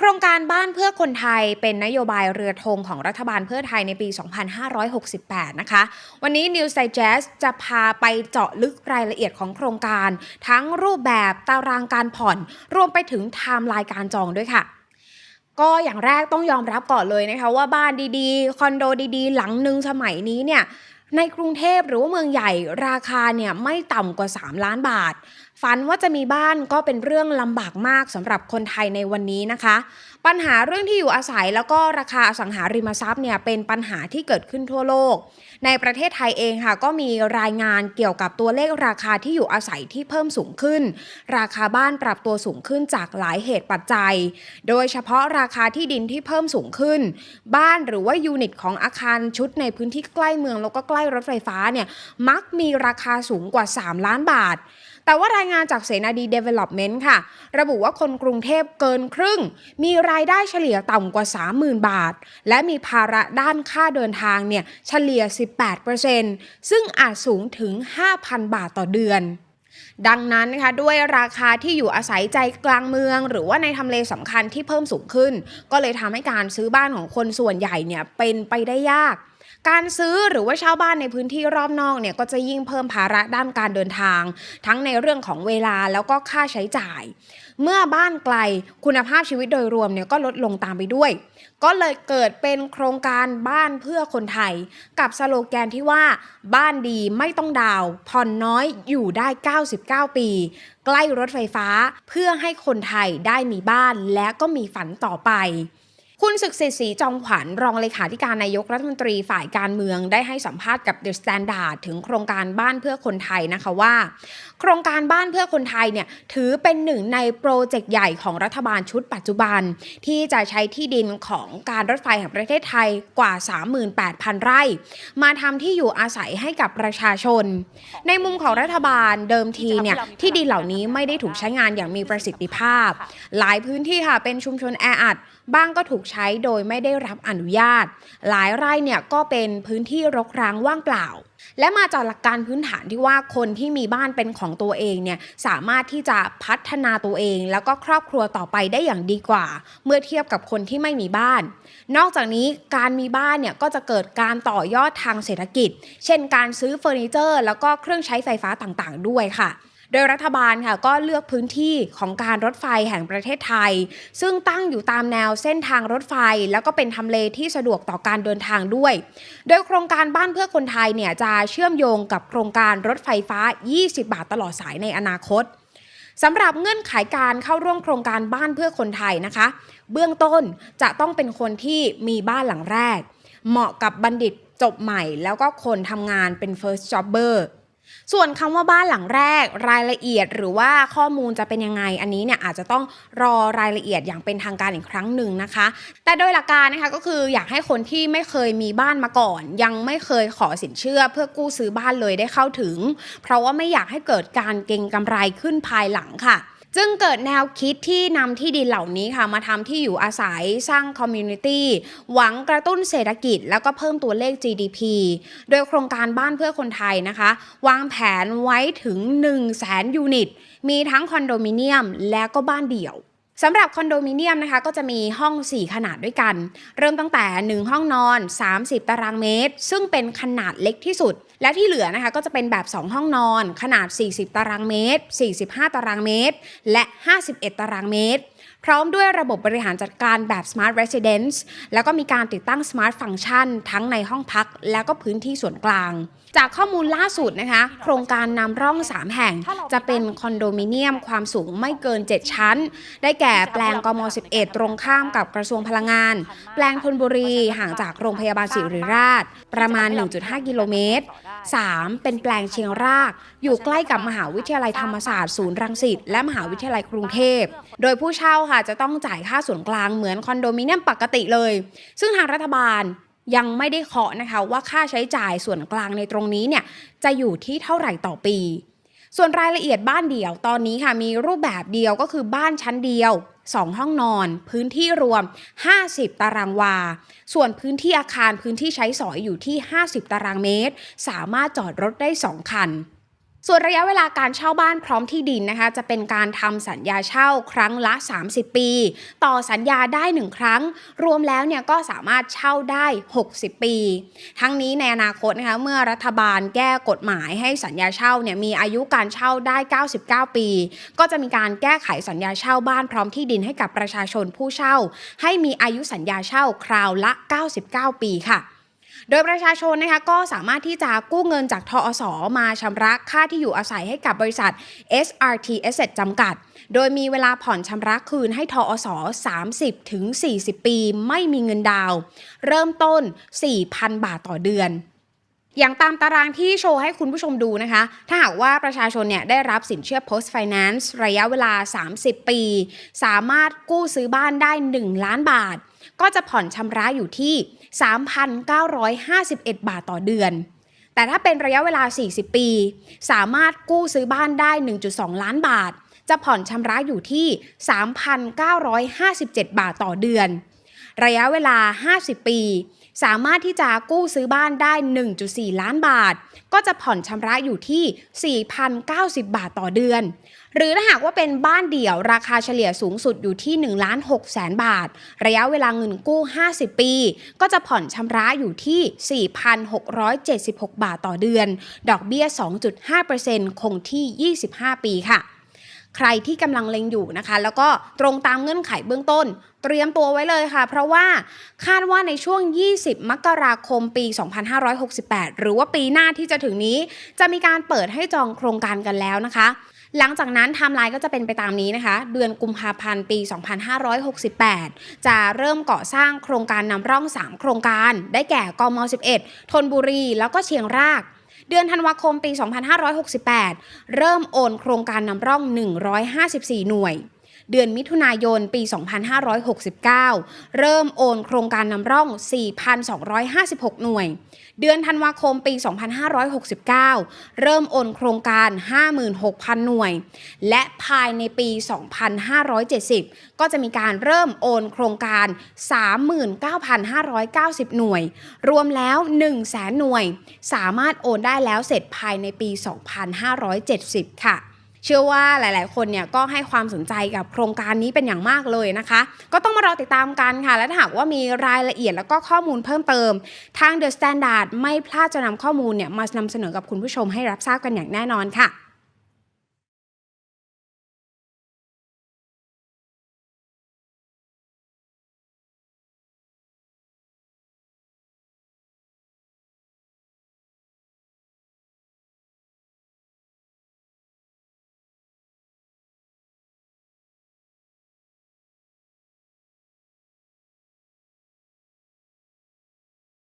โครงการบ้านเพื่อคนไทยเป็นนโยบายเรือธงของรัฐบาลเพื่อไทยในปี 2568 นะคะ วันนี้ News Digest จะพาไปเจาะลึกรายละเอียดของโครงการ ทั้งรูปแบบตารางการผ่อน รวมไปถึงไทม์ไลน์การจองด้วยค่ะก็อย่างแรกต้องยอมรับก่อนเลยนะคะว่าบ้านดีๆ คอนโดดีๆ หลังหนึ่งสมัยนี้เนี่ยในกรุงเทพหรือว่าเมืองใหญ่ราคาเนี่ยไม่ต่ำกว่า 3 ล้านบาท ฝันว่าจะมีบ้านก็เป็นเรื่องลำบากมากสำหรับคนไทยในวันนี้นะคะ ปัญหาเรื่องที่อยู่อาศัยแล้วก็ราคาอสังหาริมทรัพย์เนี่ยเป็นปัญหาที่เกิดขึ้นทั่วโลก ในประเทศไทยเองค่ะ ก็มีรายงานเกี่ยวกับตัวเลขราคาที่อยู่อาศัยที่เพิ่มสูงขึ้น ราคาบ้านปรับตัวสูงขึ้นจากหลายเหตุปัจจัย โดยเฉพาะราคาที่ดินที่เพิ่มสูงขึ้น บ้านหรือว่ายูนิตของอาคารชุดในพื้นที่ใกล้เมืองแล้วก็ใกล้รถไฟฟ้าเนี่ยมักมีราคาสูงกว่า 3 ล้านบาท แต่ว่ารายงานจากเสนาดี Development ค่ะ ระบุว่าคนกรุงเทพเกินครึ่ง มีรายได้เฉลี่ยต่ำกว่า 30,000 บาท และมีภาระด้านค่าเดินทางเนี่ยเฉลี่ย 18%ซึ่งอาจสูงถึง 5,000 บาทต่อเดือนดังนั้นนะคะด้วยราคาที่อยู่อาศัยใจกลางเมือง หรือว่าในทำเลสำคัญที่เพิ่มสูงขึ้น ก็เลยทำให้การซื้อบ้านของคนส่วนใหญ่เนี่ยเป็นไปได้ยาก การซื้อหรือว่าเช่าบ้านในพื้นที่รอบนอกเนี่ยก็จะยิ่งเพิ่มภาระด้านการเดินทาง ทั้งในเรื่องของเวลาแล้วก็ค่าใช้จ่าย เมื่อบ้านไกลคุณภาพชีวิตโดยรวมเนี่ยก็ลดลงตามไปด้วย ก็เลยเกิดเป็นโครงการบ้านเพื่อคนไทย กับสโลแกนที่ว่า บ้านดีไม่ต้องดาวผ่อนน้อยอยู่ได้ 99 ปี ใกล้รถไฟฟ้าเพื่อให้คนไทยได้มีบ้านและก็มีฝันต่อไป คุณศึกษิศรีจอมขวัญรองเลขาธิการนายกรัฐมนตรีฝ่ายการเมืองได้ให้สัมภาษณ์กับ The Standard ถึงโครงการบ้านเพื่อคนไทยนะคะว่า โครงการบ้านเพื่อคนไทยเนี่ยถือเป็นหนึ่งในโปรเจกต์ใหญ่ของรัฐบาลชุดปัจจุบัน ที่จะใช้ที่ดินของการรถไฟแห่งประเทศไทยกว่า 38,000 ไร่ มาทำที่อยู่อาศัยให้กับประชาชน ในมุมของรัฐบาลเดิมทีเนี่ยที่ดินเหล่านี้ไม่ได้ถูกใช้งานอย่างมีประสิทธิภาพ หลายพื้นที่ค่ะเป็นชุมชนแออัด บ้างก็ถูกใช้โดยไม่ได้รับอนุญาต หลายไร่เนี่ยก็เป็นพื้นที่รกร้างว่างเปล่า และมาจากหลักการพื้นฐานที่ว่าคนที่มีบ้านเป็นของตัวเองเนี่ยสามารถที่จะพัฒนาตัวเอง แล้วก็ครอบครัวต่อไปได้อย่างดีกว่า เมื่อเทียบกับคนที่ไม่มีบ้าน นอกจากนี้การมีบ้านเนี่ยก็จะเกิดการต่อยอดทางเศรษฐกิจ เช่น การซื้อเฟอร์นิเจอร์ แล้วก็เครื่องใช้ไฟฟ้าต่างๆ ด้วยค่ะ โดยรัฐบาลค่ะก็เลือกพื้นที่ของการรถไฟแห่งประเทศไทย ซึ่งตั้งอยู่ตามแนวเส้นทางรถไฟ แล้วก็เป็นทำเลที่สะดวกต่อการเดินทางด้วย โดยโครงการบ้านเพื่อคนไทยเนี่ยจะเชื่อมโยงกับโครงการรถไฟฟ้า 20 บาทตลอดสายในอนาคตสำหรับเงื่อนไขการเข้าร่วมโครงการบ้านเพื่อคนไทยนะคะ เบื้องต้นจะต้องเป็นคนที่มีบ้านหลังแรก เหมาะกับบัณฑิตจบใหม่ แล้วก็คนทำงานเป็น first jobber ส่วนคำว่าบ้านหลังแรกรายละเอียดหรือว่าข้อมูลจะเป็นยังไงอันนี้เนี่ยอาจจะต้องรอรายละเอียดอย่างเป็นทางการอีกครั้งหนึ่งนะคะ แต่โดยหลักการนะคะก็คืออยากให้คนที่ไม่เคยมีบ้านมาก่อน ยังไม่เคยขอสินเชื่อเพื่อกู้ซื้อบ้านเลยได้เข้าถึง เพราะว่าไม่อยากให้เกิดการเก็งกำไรขึ้นภายหลังค่ะ จึงเกิดแนวคิดที่นำที่ดินเหล่านี้ค่ะมาทำที่อยู่อาศัยสร้างคอมมูนิตี้หวังกระตุ้นเศรษฐกิจ แล้วก็เพิ่มตัวเลข GDP โดยโครงการบ้านเพื่อคนไทยนะคะ วางแผนไว้ถึง 1 0 0 0 0แสนยูนิต มีทั้งคอนโดมิเนียมและก็บ้านเดี่ยวสำหรับคอนโดมิเนียมนะคะก็จะมีห้อง 4 ขนาดด้วยกัน เริ่มตั้งแต่ 1 ห้องนอน 30 ตารางเมตร ซึ่งเป็นขนาดเล็กที่สุด และที่เหลือนะคะก็จะเป็นแบบ 2 ห้องนอน ขนาด 40 ตารางเมตร 45 ตารางเมตร และ 51 ตารางเมตร พร้อมด้วยระบบบริหารจัดการแบบ Smart Residence แล้วก็มีการติดตั้ง Smart Function ทั้งในห้องพัก แล้วก็พื้นที่ส่วนกลาง จากข้อมูลล่าสุดนะคะ โครงการนำร่อง 3 แห่ง จะเป็นคอนโดมิเนียมความสูงไม่เกิน 7 ชั้น ได้แก่แปลงกม 11 ตรงข้ามกับกระทรวงพลังงาน แปลงธนบุรีห่างจากโรงพยาบาลศิริราช ประมาณ 1.5 กิโลเมตร 3. เป็นแปลงเชียงราก อยู่ใกล้กับมหาวิทยาลัยธรรมศาสตร์ศูนย์รังสิตและมหาวิทยาลัยกรุงเทพ โดยผู้เช่าค่ะจะต้องจ่ายค่าส่วนกลางเหมือนคอนโดมิเนียมปกติเลย ซึ่งทางรัฐบาลยังไม่ได้เคาะนะคะว่าค่าใช้จ่ายส่วนกลางในตรงนี้เนี่ยจะอยู่ที่เท่าไหร่ต่อปี ส่วนรายละเอียดบ้านเดี่ยวตอนนี้ค่ะมีรูปแบบเดียวก็คือบ้านชั้นเดียว 2 ห้องนอน พื้นที่รวม 50 ตารางวา ส่วนพื้นที่อาคารพื้นที่ใช้สอยอยู่ที่ 50 ตารางเมตร สามารถจอดรถได้ 2 คัน ส่วนระยะเวลาการเช่าบ้านพร้อมที่ดินนะคะ จะเป็นการทำสัญญาเช่าครั้งละ 30 ปี ต่อสัญญาได้ 1 ครั้ง รวมแล้วเนี่ยก็สามารถเช่าได้ 60 ปี ทั้งนี้ในอนาคตนะคะเมื่อรัฐบาลแก้กฎหมายให้สัญญาเช่าเนี่ยมีอายุการเช่าได้ 99 ปี ก็จะมีการแก้ไขสัญญาเช่าบ้านพร้อมที่ดินให้กับประชาชนผู้เช่า ให้มีอายุสัญญาเช่าคราวละ 99 ปีค่ะ โดยประชาชนนะคะก็สามารถที่จะกู้เงินจากทอสอมาชำระค่าที่อยู่อาศัยให้กับบริษัท SRT Asset จำกัด โดยมีเวลาผ่อนชำระคืนให้ทอสอ30 ถึง 40 ปี ไม่มีเงินดาว เริ่มต้น 4,000 บาทต่อเดือน อย่างตามตารางที่โชว์ให้คุณผู้ชมดูนะคะ ถ้าหากว่าประชาชนเนี่ยได้รับสินเชื่อ post finance ระยะเวลา 30 ปี สามารถกู้ซื้อบ้านได้ 1 ล้านบาท ก็จะผ่อนชำระอยู่ที่ 3,951 บาทต่อเดือน แต่ถ้าเป็นระยะเวลา 40 ปี สามารถกู้ซื้อบ้านได้ 1.2 ล้านบาท จะผ่อนชำระอยู่ที่ 3,957 บาทต่อเดือน ระยะเวลา 50 ปี สามารถที่จะกู้ซื้อบ้านได้ 1.4 ล้านบาท ก็จะผ่อนชำระอยู่ที่ 4,090 บาทต่อเดือน หรือถ้าหากว่าเป็นบ้านเดี่ยวราคาเฉลี่ยสูงสุดอยู่ที่1ล้าน6แสนบาท ระยะเวลาเงินกู้ 50 ปี ก็จะผ่อนชำระอยู่ที่ 4,676 บาทต่อเดือน ดอกเบี้ย 2.5%คงที่ 25 ปีค่ะ ใครที่กำลังเล็งอยู่นะคะ แล้วก็ตรงตามเงื่อนไขเบื้องต้น เตรียมตัวไว้เลยค่ะ เพราะว่าคาดว่าในช่วง 20 มกราคมปี 2568 หรือว่าปีหน้าที่จะถึงนี้ จะมีการเปิดให้จองโครงการกันแล้วนะคะหลังจากนั้นไทม์ไลน์ก็จะเป็นไปตามนี้นะคะ เดือนกุมภาพันธ์ปี 2568 จะเริ่มก่อสร้างโครงการนำร่อง 3 โครงการ ได้แก่กม11ธนบุรี แล้วก็เชียงราก เดือนธันวาคมปี 2568 เริ่มโอนโครงการนำร่อง 154 หน่วย เดือนมิถุนายนปี 2569 เริ่มโอนโครงการนำร่อง 4,256 หน่วย เดือนธันวาคมปี 2569 เริ่มโอนโครงการ 56,000 หน่วย และภายในปี 2570 ก็จะมีการเริ่มโอนโครงการ 39,590 หน่วย รวมแล้ว 100,000 หน่วย สามารถโอนได้แล้วเสร็จภายในปี 2570 ค่ะ ชื่อว่าหลาย ๆ คนเนี่ยก็ให้ความสนใจกับโครงการนี้เป็นอย่างมากเลยนะคะ ก็ต้องมารอติดตามกันค่ะ และถ้าหากว่ามีรายละเอียดแล้วก็ข้อมูลเพิ่มเติม ทาง The Standard ไม่พลาดจะนำข้อมูลเนี่ยมานำเสนอกับคุณผู้ชมให้รับทราบกันอย่างแน่นอนค่ะ